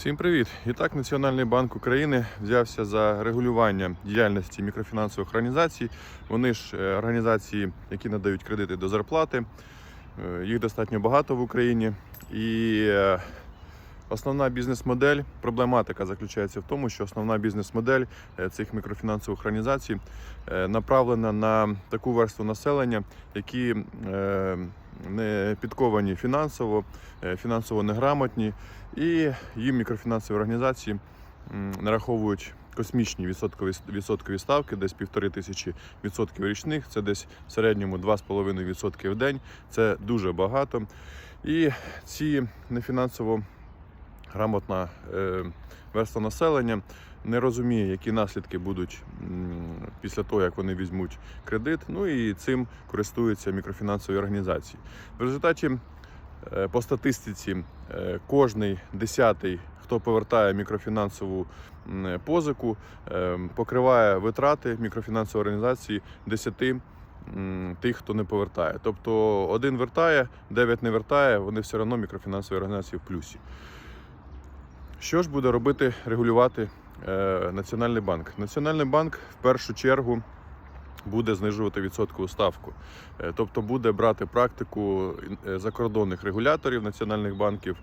Всім привіт! І так, Національний банк України взявся за регулювання діяльності мікрофінансових організацій. Вони ж е, організації, які надають кредити до зарплати. Е, Їх достатньо багато в Україні. І е, основна бізнес-модель, проблематика заключається в тому, що основна бізнес-модель е, цих мікрофінансових організацій е, направлена на таку верству населення, які е, не підковані фінансово, фінансово неграмотні, і їм мікрофінансові організації нараховують космічні відсоткові, відсоткові ставки, десь півтори тисячі відсотків річних, це десь в середньому 2,5 відсотки в день. Це дуже багато. І ці нефінансово грамотна е, верства населення не розуміє, які наслідки будуть після того, як вони візьмуть кредит. Ну і цим користуються мікрофінансові організації. В результаті е, по статистиці е, кожний десятий, хто повертає мікрофінансову позику, покриває витрати мікрофінансової організації 10 тих, хто не повертає. Тобто один вертає, 9 не вертає, вони все одно мікрофінансові організації в плюсі. Що ж буде робити регулювати е, Національний банк? Національний банк в першу чергу буде знижувати відсоткову ставку, Е, тобто буде брати практику е, закордонних регуляторів національних банків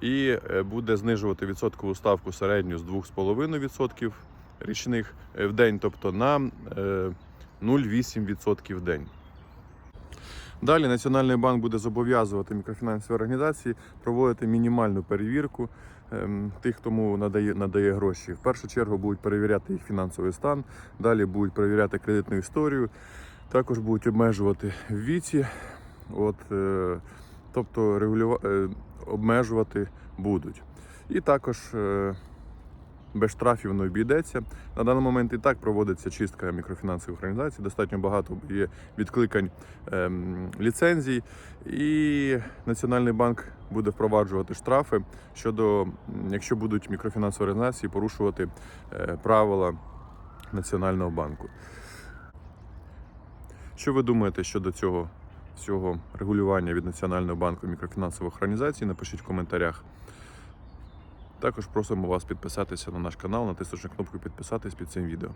і е, буде знижувати відсоткову ставку середню з 2,5% річних е, в день, тобто на е, 0,8% в день. Далі Національний банк буде зобов'язувати мікрофінансові організації проводити мінімальну перевірку ем, тих, хто надає, надає гроші. В першу чергу будуть перевіряти їх фінансовий стан, далі будуть перевіряти кредитну історію, також будуть обмежувати в віці, от, е, тобто регулюва, е, обмежувати будуть. І також е, без штрафів не обійдеться. На даний момент і так проводиться чистка мікрофінансових організацій. Достатньо багато є відкликань ем, ліцензій, і Національний банк буде впроваджувати штрафи щодо, якщо будуть мікрофінансові організації порушувати е, правила Національного банку. Що ви думаєте щодо цього всього регулювання від Національного банку мікрофінансових організацій? Напишіть в коментарях. Також просимо вас підписатися на наш канал, натиснувши кнопку підписатись під цим відео.